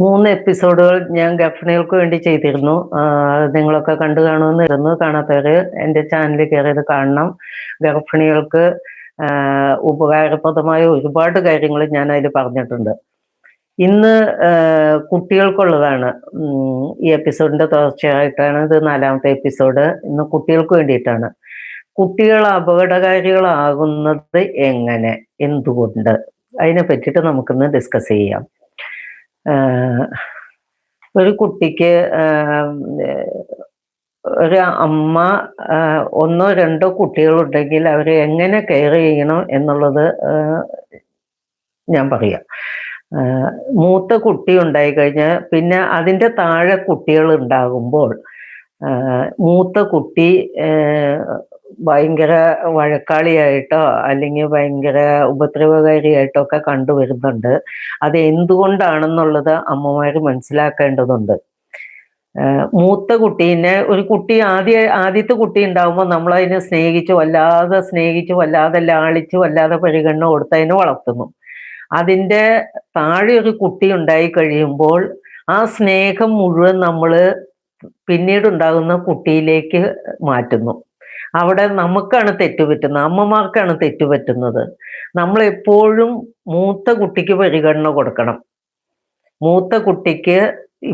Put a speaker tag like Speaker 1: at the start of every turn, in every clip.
Speaker 1: മൂന്ന് എപ്പിസോഡുകൾ ഞാൻ ഗർഭിണികൾക്ക് വേണ്ടി ചെയ്തിരുന്നു. നിങ്ങളൊക്കെ കണ്ടു കാണുമെന്ന് ഇരുന്നു കാണാത്തവര് എന്റെ ചാനലിൽ കയറിയത് കാണണം. ഗർഭിണികൾക്ക് ഉപകാരപ്രദമായ ഒരുപാട് കാര്യങ്ങൾ ഞാൻ അതിൽ പറഞ്ഞിട്ടുണ്ട്. ഇന്ന് കുട്ടികൾക്കുള്ളതാണ്. ഈ എപ്പിസോഡിന്റെ തുടർച്ചയായിട്ടാണ് ഇത് നാലാമത്തെ എപ്പിസോഡ്. ഇന്ന് കുട്ടികൾക്ക് വേണ്ടിയിട്ടാണ്. കുട്ടികൾ അപകടകാരികളാകുന്നത് എങ്ങനെ? എന്തുകൊണ്ട്? അതിനെ പറ്റിയിട്ട് നമുക്കിന്ന് ഡിസ്കസ് ചെയ്യാം. ഒരു കുട്ടിക്ക് ഒരു അമ്മ ഒന്നോ രണ്ടോ കുട്ടികളുണ്ടെങ്കിൽ അവരെ എങ്ങനെ കെയർ ചെയ്യണം എന്നുള്ളത് ഞാൻ പറയാം. മൂത്ത കുട്ടി ഉണ്ടായി കഴിഞ്ഞാൽ പിന്നെ അതിന്റെ താഴെ കുട്ടികൾ ഉണ്ടാകുമ്പോൾ മൂത്ത കുട്ടി ഭയങ്കര വഴക്കാളിയായിട്ടോ അല്ലെങ്കിൽ ഭയങ്കര ഉപദ്രവകാരിയായിട്ടോ ഒക്കെ കണ്ടുവരുന്നുണ്ട് അത് എന്തുകൊണ്ടാണെന്നുള്ളത് അമ്മമാർ മനസ്സിലാക്കേണ്ടതുണ്ട്. മൂത്ത കുട്ടീനെ ഒരു കുട്ടി ആദ്യ ആദ്യത്തെ കുട്ടി ഉണ്ടാകുമ്പോൾ നമ്മൾ അതിനെ സ്നേഹിച്ചു വല്ലാതെ സ്നേഹിച്ചു വല്ലാതെ ലാളിച്ചു വല്ലാതെ പരിഗണന കൊടുത്ത് അതിനെ വളർത്തുന്നു. അതിന്റെ താഴെ ഒരു കുട്ടി ഉണ്ടായി കഴിയുമ്പോൾ ആ സ്നേഹം മുഴുവൻ നമ്മൾ പിന്നീട് ഉണ്ടാകുന്ന കുട്ടിയിലേക്ക് മാറ്റുന്നു. അവിടെ നമുക്കാണ് തെറ്റുപറ്റുന്നത് അമ്മമാർക്കാണ് തെറ്റുപറ്റുന്നത് നമ്മൾ എപ്പോഴും മൂത്ത കുട്ടിക്ക് പരിഗണന കൊടുക്കണം. മൂത്ത കുട്ടിക്ക്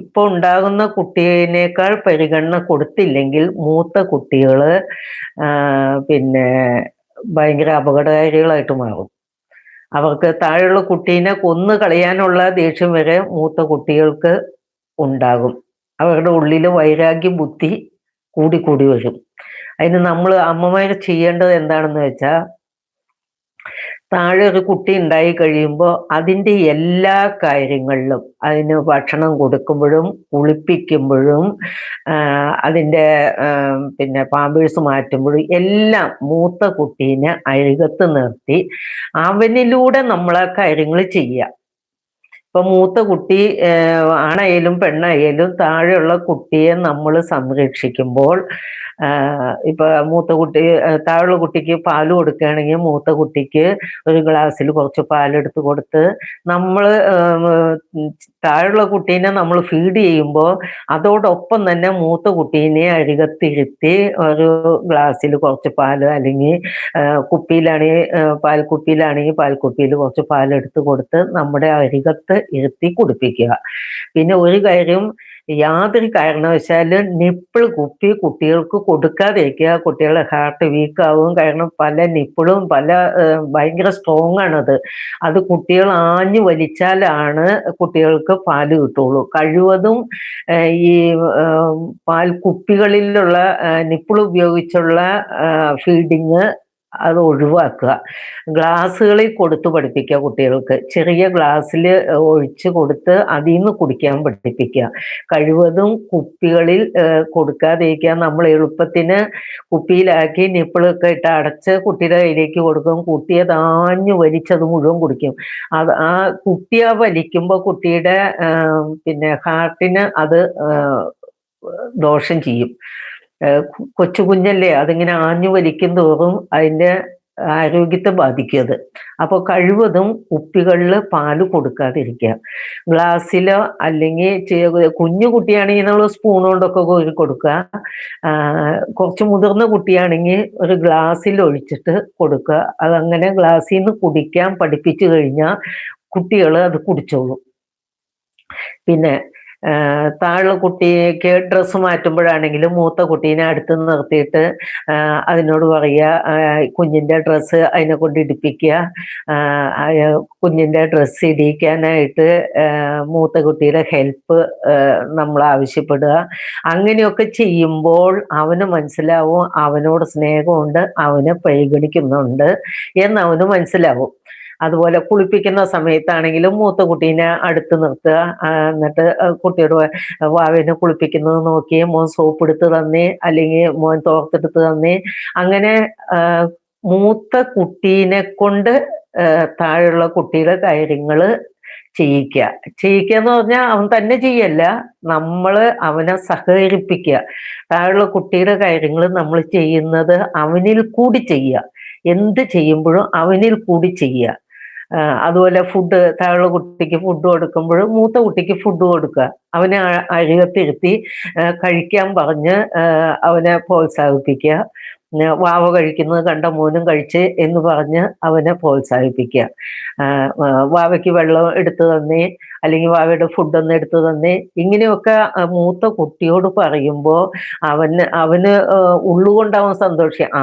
Speaker 1: ഇപ്പൊ ഉണ്ടാകുന്ന കുട്ടിയേക്കാൾ പരിഗണന കൊടുത്തില്ലെങ്കിൽ മൂത്ത കുട്ടികൾ പിന്നെ ഭയങ്കര അപകടകാരികളായിട്ട് മാറും. അവർക്ക് താഴെയുള്ള കുട്ടീനെ കൊന്നു കളയാനുള്ള ദേഷ്യം വരെ മൂത്ത കുട്ടികൾക്ക് ഉണ്ടാകും. അവരുടെ ഉള്ളിൽ വൈരാഗ്യ ബുദ്ധി കൂടി കൂടി വരും. അതിന് നമ്മൾ അമ്മമാര് ചെയ്യേണ്ടത് എന്താണെന്ന് വെച്ചാൽ താഴെ ഒരു കുട്ടി ഉണ്ടായി കഴിയുമ്പോൾ അതിന്റെ എല്ലാ കാര്യങ്ങളിലും അതിന് ഭക്ഷണം കൊടുക്കുമ്പോഴും കുളിപ്പിക്കുമ്പോഴും അതിന്റെ പിന്നെ പാമ്പേഴ്സ് മാറ്റുമ്പോഴും എല്ലാം മൂത്ത കുട്ടീനെ അഴുകത്ത് നിർത്തി അവനിലൂടെ നമ്മൾ ആ കാര്യങ്ങൾ ചെയ്യുക ഇപ്പൊ മൂത്ത കുട്ടി ആണായാലും പെണ്ണായാലും താഴെയുള്ള കുട്ടിയെ നമ്മൾ സംരക്ഷിക്കുമ്പോൾ ഇപ്പൊ മൂത്ത കുട്ടി താഴെ കുട്ടിക്ക് പാൽ കൊടുക്കുകയാണെങ്കിൽ മൂത്ത കുട്ടിക്ക് ഒരു ഗ്ലാസ്സിൽ കുറച്ച് പാലെടുത്ത് കൊടുത്ത് നമ്മൾ താഴെയുള്ള കുട്ടീനെ നമ്മൾ ഫീഡ് ചെയ്യുമ്പോൾ അതോടൊപ്പം തന്നെ മൂത്ത കുട്ടീനെ അഴുകത്തിരുത്തി ഒരു ഗ്ലാസ്സിൽ കുറച്ച് പാൽ അല്ലെങ്കിൽ കുപ്പിയിലാണെങ്കിൽ പാൽ പാൽക്കുപ്പിയിൽ പാൽ കുപ്പിയിൽ കുറച്ച് പാലെടുത്ത് കൊടുത്ത് നമ്മുടെ അരികത്ത് ഇരുത്തി കുടിപ്പിക്കുക. പിന്നെ ഒരു കാര്യം യാതൊരു കാരണവശാലും നിപ്പിൾ കുപ്പി കുട്ടികൾക്ക് കൊടുക്കാതിരിക്കുക. കുട്ടികളുടെ ഹാർട്ട് വീക്ക് ആവും കാരണം പല നിപ്പിളും പല ഭയങ്കര സ്ട്രോങ് ആണത്. അത് കുട്ടികൾ ആഞ്ഞു വലിച്ചാലാണ് കുട്ടികൾക്ക് പാൽ കിട്ടുള്ളൂ കഴിവതും ഈ പാൽ കുപ്പികളിലുള്ള നിപ്പിൾ ഉപയോഗിച്ചുള്ള ഫീഡിങ് അത് ഒഴിവാക്കുക. ഗ്ലാസ്സുകളിൽ കൊടുത്ത് പഠിപ്പിക്കുക കുട്ടികൾക്ക്. ചെറിയ ഗ്ലാസ്സിൽ ഒഴിച്ച് കൊടുത്ത് അതിൽ നിന്ന് കുടിക്കാൻ പഠിപ്പിക്കുക. കഴിവതും കുപ്പികളിൽ കൊടുക്കാതിരിക്കുക. നമ്മൾ എളുപ്പത്തിന് കുപ്പിയിലാക്കി നിപ്പിളൊക്കെ ഇട്ട് അടച്ച് കുട്ടിയുടെ കയ്യിലേക്ക് കൊടുക്കും. കുട്ടിയെ താഞ്ഞു വലിച്ചത് മുഴുവൻ കുടിക്കും. അത് ആ കുട്ടിയെ വലിക്കുമ്പോൾ കുട്ടിയുടെ പിന്നെ ഹാർട്ടിന് അത് ദോഷം ചെയ്യും. കൊച്ചു കുഞ്ഞല്ലേ അതിങ്ങനെ ആഞ്ഞു വലിക്കും തോറും അതിന്റെ ആരോഗ്യത്തെ ബാധിക്കുന്നത് അപ്പോൾ കഴിവതും കുപ്പികളിൽ പാൽ കൊടുക്കാതിരിക്കുക. ഗ്ലാസ്സിലോ അല്ലെങ്കിൽ കുഞ്ഞു കുട്ടിയാണെങ്കിൽ നമ്മൾ സ്പൂൺ കൊണ്ടൊക്കെ കോരി കൊടുക്കുക. കുറച്ച് മുതിർന്ന കുട്ടിയാണെങ്കിൽ ഒരു ഗ്ലാസ്സിൽ ഒഴിച്ചിട്ട് കൊടുക്കുക. അതങ്ങനെ ഗ്ലാസ്സിൽ നിന്ന് കുടിക്കാൻ പഠിപ്പിച്ചു കഴിഞ്ഞാൽ കുട്ടികൾ അത് കുടിച്ചോളും. പിന്നെ താഴെ കുട്ടിക്ക് ഡ്രസ്സ് മാറ്റുമ്പോഴാണെങ്കിലും മൂത്ത കുട്ടീനെ അടുത്ത് നിർത്തിയിട്ട് അതിനോട് പറയുക കുഞ്ഞിന്റെ ഡ്രസ്സ് അതിനെ കൊണ്ട് ഇടിപ്പിക്കുക കുഞ്ഞിന്റെ ഡ്രസ്സ് ഇടിക്കാനായിട്ട് മൂത്ത കുട്ടിയുടെ ഹെൽപ്പ് നമ്മൾ ആവശ്യപ്പെടുക. അങ്ങനെയൊക്കെ ചെയ്യുമ്പോൾ അവന് മനസ്സിലാവും അവനോട് സ്നേഹമുണ്ട് അവനെ പരിഗണിക്കുന്നുണ്ട് എന്നവന് മനസ്സിലാവും. അതുപോലെ കുളിപ്പിക്കുന്ന സമയത്താണെങ്കിലും മൂത്ത കുട്ടീനെ അടുത്ത് നിർത്തുക. എന്നിട്ട് കുട്ടിയോട് വാവിനെ കുളിപ്പിക്കുന്നത് നോക്കി മോൻ സോപ്പ് എടുത്ത് തന്നേ അല്ലെങ്കിൽ മോൻ തോർത്തെടുത്ത് തന്നേ. അങ്ങനെ മൂത്ത കുട്ടീനെ കൊണ്ട് താഴെയുള്ള കുട്ടിയുടെ കാര്യങ്ങൾ ചെയ്യിക്കുക. ചെയ്യിക്കുക എന്ന് പറഞ്ഞാൽ അവൻ തന്നെ ചെയ്യല്ല. നമ്മൾ അവനെ സഹകരിപ്പിക്കുക. താഴെയുള്ള കുട്ടിയുടെ കാര്യങ്ങൾ നമ്മൾ ചെയ്യുന്നത് അവനിൽ കൂടി ചെയ്യുക. എന്ത് ചെയ്യുമ്പോഴും അവനിൽ കൂടി ചെയ്യുക. അതുപോലെ ഫുഡ് താഴെ കുട്ടിക്ക് ഫുഡ് കൊടുക്കുമ്പോൾ മൂത്ത കുട്ടിക്ക് ഫുഡ് കൊടുക്കുക. അവനെ അഴുകത്തിരുത്തി കഴിക്കാൻ പറഞ്ഞ് അവനെ പ്രോത്സാഹിപ്പിക്കുക. വാവ കഴിക്കുന്നത് കണ്ട മോനും കഴിച്ച് എന്ന് പറഞ്ഞ് അവനെ പ്രോത്സാഹിപ്പിക്കുക. വാവയ്ക്ക് വെള്ളം എടുത്തു തന്നേ അല്ലെങ്കിൽ വാവയുടെ ഫുഡ് ഒന്ന് എടുത്തു തന്നേ ഇങ്ങനെയൊക്കെ മൂത്ത കുട്ടിയോട് പറയുമ്പോൾ അവന് അവന് ഉള്ളുകൊണ്ടവൻ ഉള്ളുകൊണ്ട് അവൻ സന്തോഷിക്കും. ആ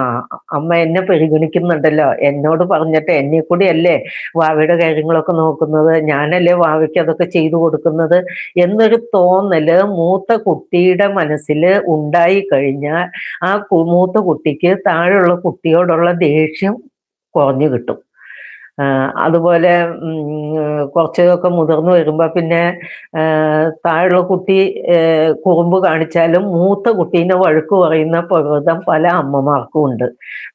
Speaker 1: അമ്മ എന്നെ പരിഗണിക്കുന്നുണ്ടല്ലോ. എന്നോട് പറഞ്ഞിട്ട് എന്നെ കൂടി അല്ലേ വാവയുടെ കാര്യങ്ങളൊക്കെ നോക്കുന്നത്. ഞാനല്ലേ വാവയ്ക്ക് അതൊക്കെ ചെയ്തു കൊടുക്കുന്നത് എന്നൊരു തോന്നൽ മൂത്ത കുട്ടിയുടെ മനസ്സിൽ ഉണ്ടായി കഴിഞ്ഞാൽ ആ മൂത്ത കുട്ടിക്ക് താഴെയുള്ള കുട്ടിയോടുള്ള ദേഷ്യം കുറഞ്ഞു കിട്ടും. അതുപോലെ കുറച്ചൊക്കെ മുതിർന്നു വരുമ്പോൾ പിന്നെ താഴെയുള്ള കുട്ടി കുറുമ്പ് കാണിച്ചാലും മൂത്ത കുട്ടീനെ വഴക്ക് പറയുന്ന പ്രകൃതം പല അമ്മമാർക്കും ഉണ്ട്.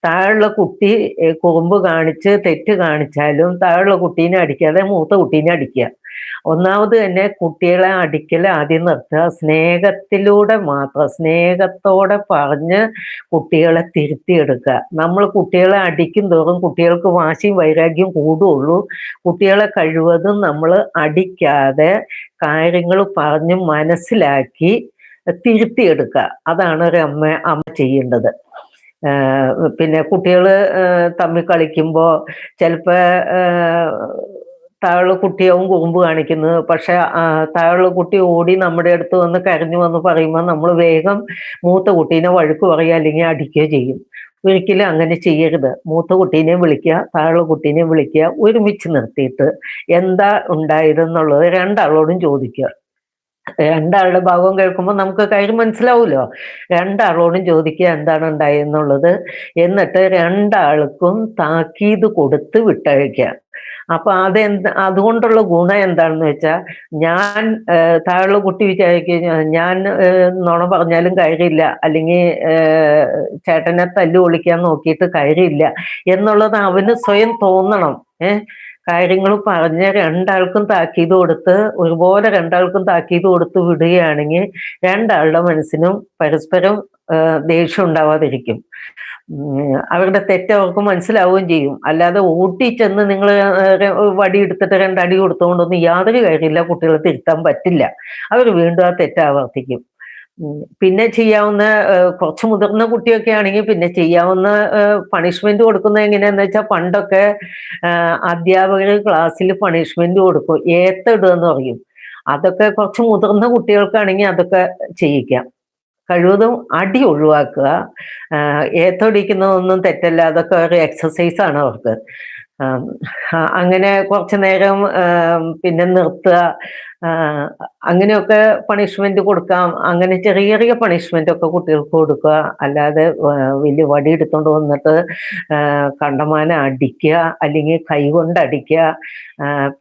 Speaker 1: താഴെയുള്ള കുട്ടി കുറുമ്പ് കാണിച്ച് തെറ്റ് കാണിച്ചാലും താഴെയുള്ള കുട്ടീനെ അടിക്കാതെ മൂത്ത കുട്ടീനെ അടിക്കുക. ഒന്നാമത് തന്നെ കുട്ടികളെ അടിക്കൽ ആദ്യം നിർത്തുക. സ്നേഹത്തിലൂടെ മാത്രം സ്നേഹത്തോടെ പറഞ്ഞ് കുട്ടികളെ തിരുത്തിയെടുക്കുക. നമ്മൾ കുട്ടികളെ അടിക്കും തോറും കുട്ടികൾക്ക് വാശിയും വൈരാഗ്യം കൂടുള്ളൂ. കുട്ടികളെ കഴിവതും നമ്മൾ അടിക്കാതെ കാര്യങ്ങൾ പറഞ്ഞ് മനസ്സിലാക്കി തിരുത്തിയെടുക്കുക. അതാണ് ഒരു അമ്മ അമ്മ ചെയ്യേണ്ടത്. പിന്നെ കുട്ടികൾ തമ്മിൽ കളിക്കുമ്പോൾ ചിലപ്പോൾ താഴെ കുട്ടിയാവും കുറുമ്പ് കാണിക്കുന്നത്. പക്ഷെ താഴെ കുട്ടി ഓടി നമ്മുടെ അടുത്ത് വന്ന് കരഞ്ഞു വന്ന് പറയുമ്പോൾ നമ്മൾ വേഗം മൂത്ത കുട്ടീനെ വഴുക്ക് പറയുക അല്ലെങ്കിൽ അടിക്കുകയോ ചെയ്യും. ഒരിക്കലും അങ്ങനെ ചെയ്യരുത്. മൂത്ത കുട്ടീനെ വിളിക്കുക താഴെ കുട്ടീനെ വിളിക്കുക ഒരുമിച്ച് നിർത്തിയിട്ട് എന്താ ഉണ്ടായതെന്നുള്ളത് രണ്ടാളോടും ചോദിക്കുക. രണ്ടാളുടെ ഭാഗം കേൾക്കുമ്പോൾ നമുക്ക് കാര്യം മനസ്സിലാവുമല്ലോ രണ്ടാളോടും ചോദിക്കുക എന്താണ് ഉണ്ടായെന്നുള്ളത്. എന്നിട്ട് രണ്ടാൾക്കും താക്കീത് കൊടുത്ത് വിട്ടയക്കുക അപ്പൊ അതെന്ത് അതുകൊണ്ടുള്ള ഗുണം എന്താണെന്ന് വെച്ചാൽ ഞാൻ താഴെ കുട്ടി വിചാരിക്കുക ഞാൻ നുണ പറഞ്ഞാലും കാര്യമില്ല. അല്ലെങ്കിൽ ചേട്ടനെ തല്ലു ഒളിക്കാൻ നോക്കിയിട്ട് കാര്യമില്ല. എന്നുള്ളത് അവന് സ്വയം തോന്നണം. ഏഹ് കാര്യങ്ങൾ പറഞ്ഞ രണ്ടാൾക്കും താക്കീത് കൊടുത്ത് ഒരുപോലെ രണ്ടാൾക്കും താക്കീത് കൊടുത്ത് വിടുകയാണെങ്കിൽ രണ്ടാളുടെ മനസ്സിനും പരസ്പരം ദേഷ്യം ഉണ്ടാവാതിരിക്കും. അവരുടെ തെറ്റ് അവർക്ക് മനസ്സിലാവുകയും ചെയ്യും. അല്ലാതെ ഓട്ടി ചെന്ന് നിങ്ങൾ വടിയെടുത്തിട്ട് രണ്ടടി കൊടുത്തുകൊണ്ടൊന്നും യാതൊരു കാര്യമില്ല കുട്ടികളെ തിരുത്താൻ പറ്റില്ല. അവർ വീണ്ടും ആ തെറ്റ് ആവർത്തിക്കും. പിന്നെ ചെയ്യാവുന്ന കുറച്ച് മുതിർന്ന കുട്ടിയൊക്കെ ആണെങ്കിൽ പിന്നെ ചെയ്യാവുന്ന പണിഷ്മെന്റ് കൊടുക്കുന്നത് എങ്ങനെയാന്ന് വെച്ചാൽ പണ്ടൊക്കെ അധ്യാപകർ ക്ലാസ്സിൽ പണിഷ്മെന്റ് കൊടുക്കും. ഏത്തിടുക എന്ന് പറയും. അതൊക്കെ കുറച്ച് മുതിർന്ന കുട്ടികൾക്കാണെങ്കിൽ അതൊക്കെ ചെയ്യിക്കാം. കഴിവതും അടി ഒഴിവാക്കുക. ഏത്തൊടിക്കുന്നതൊന്നും തെറ്റല്ല. അതൊക്കെ ഒരു എക്സസൈസ് ആണ് അവർക്ക്. അങ്ങനെ കുറച്ചു നേരം പിന്നെ നിർത്തുക. അങ്ങനെയൊക്കെ പണിഷ്മെന്റ് കൊടുക്കാം. അങ്ങനെ ചെറിയ ചെറിയ പണിഷ്മെന്റ് ഒക്കെ കുട്ടികൾക്ക് കൊടുക്കുക. അല്ലാതെ വലിയ വടി എടുത്തോണ്ട് വന്നിട്ട് കണ്ടമാനം അടിക്കുക. അല്ലെങ്കിൽ കൈകൊണ്ട് അടിക്കുക.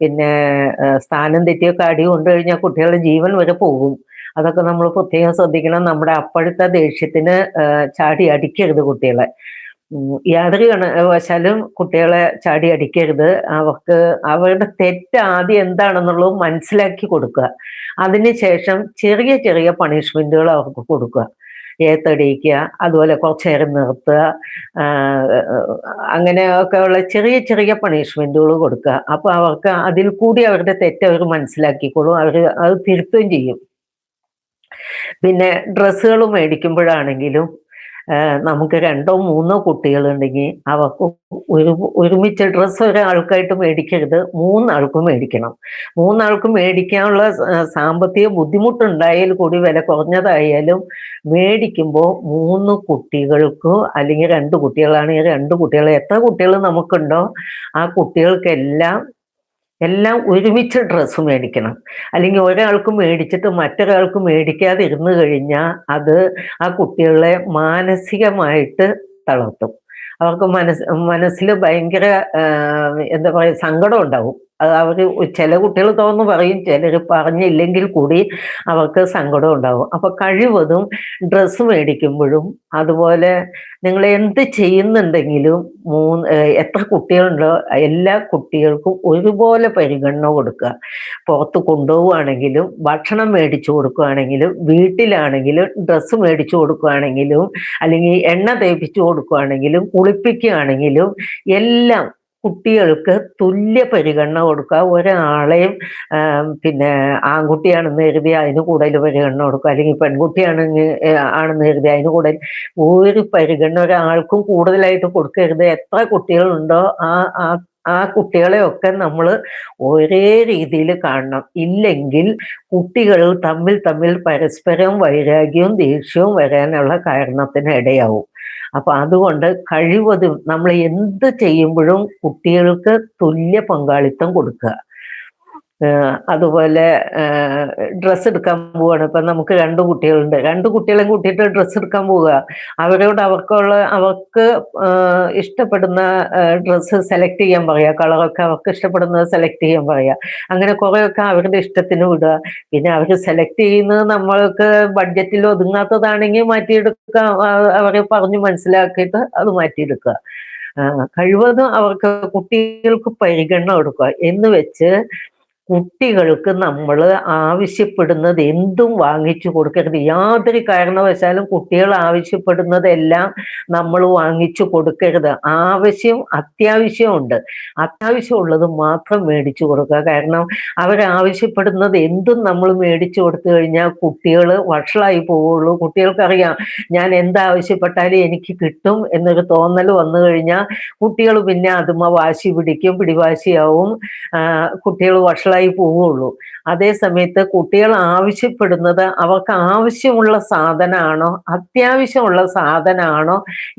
Speaker 1: പിന്നെ സ്ഥാനം തെറ്റിയൊക്കെ അടി കൊണ്ടു കഴിഞ്ഞാൽ കുട്ടികളുടെ ജീവൻ വരെ പോകും. അതൊക്കെ നമ്മൾ പ്രത്യേകം ശ്രദ്ധിക്കണം. നമ്മുടെ അപ്പോഴത്തെ ദേഷ്യത്തിന് ചാടി അടിക്കരുത് കുട്ടികളെ. യാതൊരു വശാലും കുട്ടികളെ ചാടി അടിക്കരുത്. അവർക്ക് അവരുടെ തെറ്റ് ആദ്യം എന്താണെന്നുള്ളത് മനസ്സിലാക്കി കൊടുക്കുക. അതിനുശേഷം ചെറിയ ചെറിയ പണിഷ്മെന്റുകൾ അവർക്ക് കൊടുക്കുക. ഏത്തടിയിക്കുക അതുപോലെ കുറച്ച് നേരം നിർത്തുക അങ്ങനെയൊക്കെ ഉള്ള ചെറിയ ചെറിയ പണിഷ്മെന്റുകൾ കൊടുക്കുക. അപ്പൊ അവർക്ക് അതിൽ കൂടി അവരുടെ തെറ്റ് അവർ മനസ്സിലാക്കിക്കോളും അവർ അത് തിരുത്തുകയും ചെയ്യും. പിന്നെ ഡ്രസ്സുകൾ മേടിക്കുമ്പോഴാണെങ്കിലും നമുക്ക് രണ്ടോ മൂന്നോ കുട്ടികളുണ്ടെങ്കിൽ അവർക്ക് ഒരു ഒരുമിച്ച് ഡ്രസ്സ് ഒരാൾക്കായിട്ട് മേടിക്കരുത്. മൂന്നാൾക്കും മേടിക്കണം. മൂന്നാൾക്കും മേടിക്കാനുള്ള സാമ്പത്തിക ബുദ്ധിമുട്ടുണ്ടായാൽ കൂടി വില കുറഞ്ഞതായാലും മേടിക്കുമ്പോൾ മൂന്ന് കുട്ടികൾക്കോ അല്ലെങ്കിൽ രണ്ട് കുട്ടികളാണെങ്കിൽ രണ്ട് കുട്ടികൾ എത്ര കുട്ടികൾ നമുക്കുണ്ടോ ആ കുട്ടികൾക്കെല്ലാം എല്ലാം ഒരുമിച്ച് ഡ്രസ്സ് മേടിക്കണം. അല്ലെങ്കിൽ ഒരാൾക്ക് മേടിച്ചിട്ട് മറ്റൊരാൾക്ക് മേടിക്കാതെ ഇരുന്ന് കഴിഞ്ഞാൽ അത് ആ കുട്ടികളെ മാനസികമായിട്ട് തളർത്തും. അവർക്ക് മനസ് മനസ്സിൽ ഭയങ്കര എന്താ പറയുക സങ്കടം ഉണ്ടാവും. അത് അവർ ചില കുട്ടികൾ തോന്നു പറയും ചിലർ പറഞ്ഞില്ലെങ്കിൽ കൂടി അവർക്ക് സങ്കടം ഉണ്ടാവും. അപ്പൊ കഴിവതും ഡ്രസ്സ് മേടിക്കുമ്പോഴും അതുപോലെ നിങ്ങൾ എന്ത് ചെയ്യുന്നുണ്ടെങ്കിലും മൂന്ന് എത്ര കുട്ടികളുണ്ടോ എല്ലാ കുട്ടികൾക്കും ഒരുപോലെ പരിഗണന കൊടുക്കുക. പുറത്ത് കൊണ്ടുപോവുകയാണെങ്കിലും ഭക്ഷണം മേടിച്ചു കൊടുക്കുകയാണെങ്കിലും വീട്ടിലാണെങ്കിലും ഡ്രസ്സ് മേടിച്ചു കൊടുക്കുകയാണെങ്കിലും അല്ലെങ്കിൽ എണ്ണ തേപ്പിച്ചു കൊടുക്കുകയാണെങ്കിലും കുളിപ്പിക്കുകയാണെങ്കിലും എല്ലാം കുട്ടികൾക്ക് തുല്യ പരിഗണന കൊടുക്കുക. ഒരാളെയും പിന്നെ ആൺകുട്ടിയാണെന്ന് കരുതി അതിന് കൂടുതൽ പരിഗണന കൊടുക്കുക. അല്ലെങ്കിൽ പെൺകുട്ടിയാണെങ്കിൽ ആണെന്ന് കരുതി അതിന് കൂടുതൽ ഒരു പരിഗണന ഒരാൾക്കും കൂടുതലായിട്ട് കൊടുക്കരുത്. എത്ര കുട്ടികളുണ്ടോ ആ ആ ആ കുട്ടികളെയൊക്കെ നമ്മൾ ഒരേ രീതിയിൽ കാണണം. ഇല്ലെങ്കിൽ കുട്ടികൾ തമ്മിൽ തമ്മിൽ പരസ്പരം വൈരാഗ്യവും ദേഷ്യവും വരാനുള്ള കാരണത്തിന് ഇടയാവും അപ്പൊ അതുകൊണ്ട് കഴിവതും നമ്മൾ എന്ത് ചെയ്യുമ്പോഴും കുട്ടികൾക്ക് തുല്യ പങ്കാളിത്തം കൊടുക്കുക. അതുപോലെ ഡ്രസ്സ് എടുക്കാൻ പോവാണ്. ഇപ്പൊ നമുക്ക് രണ്ട് കുട്ടികളുണ്ട്. രണ്ട് കുട്ടികളെയും കൂട്ടിയിട്ട് ഡ്രസ്സ് എടുക്കാൻ പോവുക. അവരോട് അവർക്കുള്ള അവർക്ക് ഇഷ്ടപ്പെടുന്ന ഡ്രസ്സ് സെലക്ട് ചെയ്യാൻ പറയുക. കളറൊക്കെ അവർക്ക് ഇഷ്ടപ്പെടുന്നത് സെലക്ട് ചെയ്യാൻ പറയുക. അങ്ങനെ കുറേയൊക്കെ അവരുടെ ഇഷ്ടത്തിന് വിടുക. പിന്നെ അവർ സെലക്ട് ചെയ്യുന്നത് നമ്മൾക്ക് ബഡ്ജറ്റിൽ ഒതുങ്ങാത്തതാണെങ്കിൽ മാറ്റിയെടുക്കുക. അവരെ പറഞ്ഞു മനസ്സിലാക്കിയിട്ട് അത് മാറ്റിയെടുക്കുക. കഴിവതും അവർക്ക് കുട്ടികൾക്ക് പരിഗണന കൊടുക്കുക. എന്ന് വെച്ച് കുട്ടികൾക്ക് നമ്മൾ ആവശ്യപ്പെടുന്നത് എന്തും വാങ്ങിച്ചു കൊടുക്കരുത്. യാതൊരു കാരണവശാലും കുട്ടികൾ ആവശ്യപ്പെടുന്നതെല്ലാം നമ്മൾ വാങ്ങിച്ചു കൊടുക്കരുത്. ആവശ്യം അത്യാവശ്യമുണ്ട്. അത്യാവശ്യമുള്ളത് മാത്രം മേടിച്ചു കൊടുക്കുക. കാരണം അവരാവശ്യപ്പെടുന്നത് എന്തും നമ്മൾ മേടിച്ചു കൊടുത്തു കഴിഞ്ഞാൽ കുട്ടികൾ വഷളായി പോവുള്ളൂ. കുട്ടികൾക്കറിയാം ഞാൻ എന്താവശ്യപ്പെട്ടാലും എനിക്ക് കിട്ടും എന്നൊരു തോന്നൽ വന്നു കഴിഞ്ഞാൽ കുട്ടികൾ പിന്നെ അതുമ വാശി പിടിക്കും പിടിവാശിയാവും. കുട്ടികൾ വഷള ആയി പോവുള്ളൂ. അതേ സമയത്ത് കുട്ടികൾ ആവശ്യപ്പെടുന്നത് അവർക്ക് ആവശ്യമുള്ള സാധനമാണോ അത്യാവശ്യമുള്ള സാധനമാണോ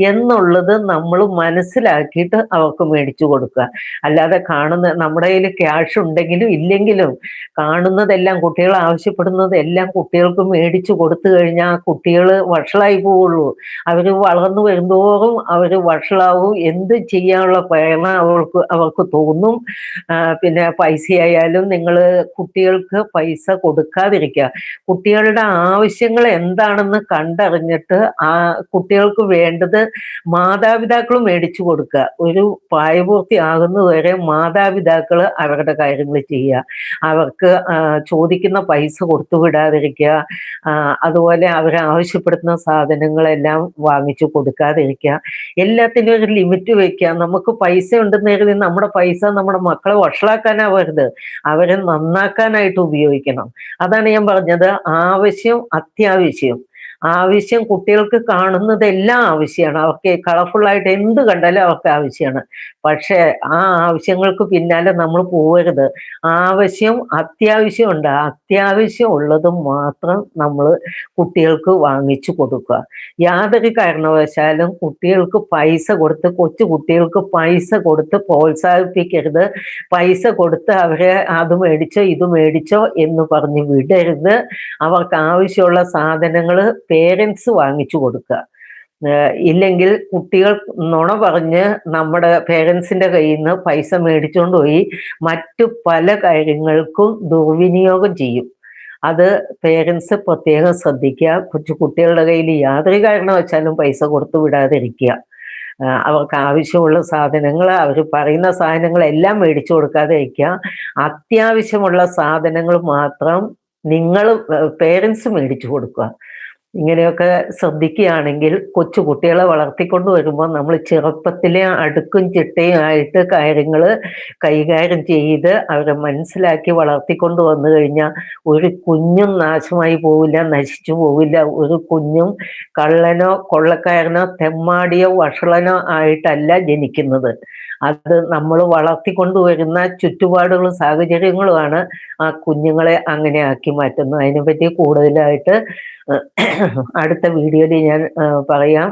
Speaker 1: എന്നുള്ളത് നമ്മൾ മനസ്സിലാക്കിയിട്ട് അവർക്ക് മേടിച്ചു കൊടുക്കുക. അല്ലാതെ കാണുന്ന നമ്മുടെ കയ്യിൽ ക്യാഷ് ഉണ്ടെങ്കിലും ഇല്ലെങ്കിലും കാണുന്നതെല്ലാം കുട്ടികൾ ആവശ്യപ്പെടുന്നതെല്ലാം കുട്ടികൾക്ക് മേടിച്ചു കൊടുത്തു കഴിഞ്ഞാൽ കുട്ടികൾ വഷളായി പോവുള്ളൂ. അവർ വളർന്നു വരുമ്പോഴും അവർ വഷളാവും. എന്ത് ചെയ്യാനുള്ള പ്രേരണ അവർക്ക് അവർക്ക് തോന്നും. പിന്നെ പൈസയായാലും നിങ്ങൾ കുട്ടികൾക്ക് പൈസ കൊടുക്കാതിരിക്കുക. കുട്ടികളുടെ ആവശ്യങ്ങൾ എന്താണെന്ന് കണ്ടറിഞ്ഞിട്ട് ആ കുട്ടികൾക്ക് വേണ്ടത് മാതാപിതാക്കൾ മേടിച്ചു കൊടുക്കുക. ഒരു പ്രായപൂർത്തി ആകുന്നതുവരെ മാതാപിതാക്കൾ അവരുടെ കാര്യങ്ങൾ ചെയ്യുക. അവർക്ക് ചോദിക്കുന്ന പൈസ കൊടുത്തു വിടാതിരിക്കുക. അതുപോലെ അവരെ ആവശ്യപ്പെടുന്ന സാധനങ്ങളെല്ലാം വാങ്ങിച്ചു കൊടുക്കാതിരിക്കുക. എല്ലാത്തിനും ഒരു ലിമിറ്റ് വെക്കുക. നമുക്ക് പൈസ ഉണ്ടെന്ന് കരുതി നമ്മുടെ പൈസ നമ്മുടെ മക്കളെ വഷളാക്കാനാവരുത്. അവരെ നന്നാക്കാനായിട്ട് ഉപയോഗിക്കണം. അതാണ് ഞാൻ പറഞ്ഞത്. ആവശ്യം അത്യാവശ്യം. ആവശ്യം കുട്ടികൾക്ക് കാണുന്നത് എല്ലാം ആവശ്യമാണ്. അവർക്ക് കളർഫുള്ളായിട്ട് എന്ത് കണ്ടാലും അവർക്ക് ആവശ്യമാണ്. പക്ഷേ ആ ആവശ്യങ്ങൾക്ക് പിന്നാലെ നമ്മൾ പോകരുത് ആവശ്യം അത്യാവശ്യമുണ്ട്. അത്യാവശ്യം ഉള്ളത് മാത്രം നമ്മൾ കുട്ടികൾക്ക് വാങ്ങിച്ചു കൊടുക്കുക. യാതൊരു കാരണവശാലും കുട്ടികൾക്ക് പൈസ കൊടുത്ത് കൊച്ചു കുട്ടികൾക്ക് പൈസ കൊടുത്ത് പ്രോത്സാഹിപ്പിക്കരുത്. പൈസ കൊടുത്ത് അവരെ അത് മേടിച്ചോ ഇത് മേടിച്ചോ എന്ന് പറഞ്ഞ് വിടരുത്. അവർക്ക് ആവശ്യമുള്ള സാധനങ്ങൾ പേരൻസ് വാങ്ങിച്ചു കൊടുക്കുക ഇല്ലെങ്കിൽ കുട്ടികൾ നുണ പറഞ്ഞ് നമ്മുടെ പേരൻസിന്റെ കയ്യിൽ നിന്ന് പൈസ മേടിച്ചുകൊണ്ട് പോയി മറ്റു പല കാര്യങ്ങൾക്കും ദുർവിനിയോഗം ചെയ്യും. അത് പേരൻസ് പ്രത്യേകം ശ്രദ്ധിക്കുക കൊച്ചു കുട്ടികളുടെ കയ്യിൽ യാതൊരു കാരണവശാലും പൈസ കൊടുത്തു വിടാതിരിക്കുക അവർക്ക് ആവശ്യമുള്ള സാധനങ്ങൾ അവർ പറയുന്ന സാധനങ്ങളെല്ലാം മേടിച്ചു കൊടുക്കാതെ ഇരിക്കുക അത്യാവശ്യമുള്ള സാധനങ്ങൾ മാത്രം നിങ്ങൾ പേരൻസ് മേടിച്ചു കൊടുക്കുക ഇങ്ങനെയൊക്കെ ശ്രദ്ധിക്കുകയാണെങ്കിൽ കൊച്ചു കുട്ടികളെ വളർത്തിക്കൊണ്ട് വരുമ്പോൾ നമ്മൾ ചെറുപ്പത്തിലെ അടുക്കും ചിട്ടയും ആയിട്ട് കാര്യങ്ങൾ കൈകാര്യം ചെയ്ത് അവരെ മനസ്സിലാക്കി വളർത്തിക്കൊണ്ട് വന്നു കഴിഞ്ഞാൽ ഒരു കുഞ്ഞും നാശമായി പോവില്ല നശിച്ചു പോവില്ല. ഒരു കുഞ്ഞും കള്ളനോ കൊള്ളക്കാരനോ തെമ്മാടിയോ വഷളനോ ആയിട്ടല്ല ജനിക്കുന്നത്. അത് നമ്മൾ വളർത്തിക്കൊണ്ടുവരുന്ന ചുറ്റുപാടുകളും സാഹചര്യങ്ങളുമാണ് ആ കുഞ്ഞുങ്ങളെ അങ്ങനെ ആക്കി മാറ്റുന്നത്. അതിനെപ്പറ്റി കൂടുതലായിട്ട് അടുത്ത വീഡിയോയിൽ ഞാൻ പറയാം.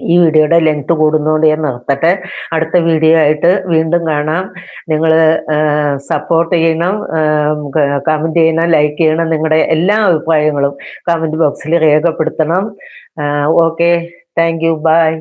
Speaker 1: ഈ വീഡിയോയുടെ ലെങ്ത് കൂടുന്നതുകൊണ്ട് ഞാൻ നിർത്തട്ടെ. അടുത്ത വീഡിയോ ആയിട്ട് വീണ്ടും കാണാം. നിങ്ങൾ സപ്പോർട്ട് ചെയ്യണം കമന്റ് ചെയ്യണം ലൈക്ക് ചെയ്യണം. നിങ്ങളുടെ എല്ലാ അഭിപ്രായങ്ങളും കമന്റ് ബോക്സിൽ രേഖപ്പെടുത്തണം. ഓക്കെ. Thank you. ബൈ.